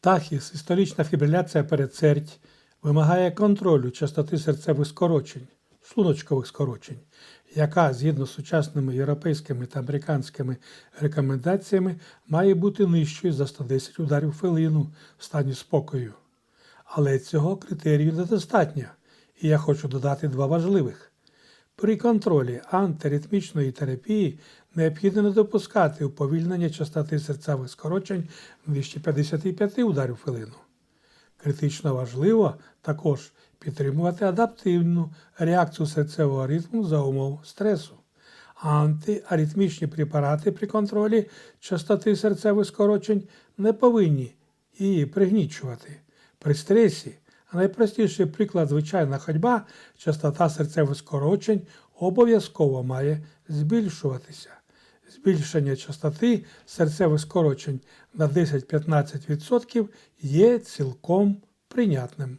Тахіс, історична фібриляція передсердь, вимагає контролю частоти серцевих скорочень, шлуночкових скорочень, яка, згідно з сучасними європейськими та американськими рекомендаціями, має бути нижчою за 110 ударів хвилину в стані спокою. Але цього критерію недостатньо, і я хочу додати два важливих. При контролі антиритмічної терапії необхідно не допускати уповільнення частоти серцевих скорочень вище 55 ударів в хвилину. Критично важливо також підтримувати адаптивну реакцію серцевого ритму за умов стресу. Антиаритмічні препарати при контролі частоти серцевих скорочень не повинні її пригнічувати. При стресі, а найпростіший приклад звичайна ходьба, частота серцевих скорочень обов'язково має збільшуватися. Збільшення частоти серцевих скорочень на 10-15% є цілком прийнятним.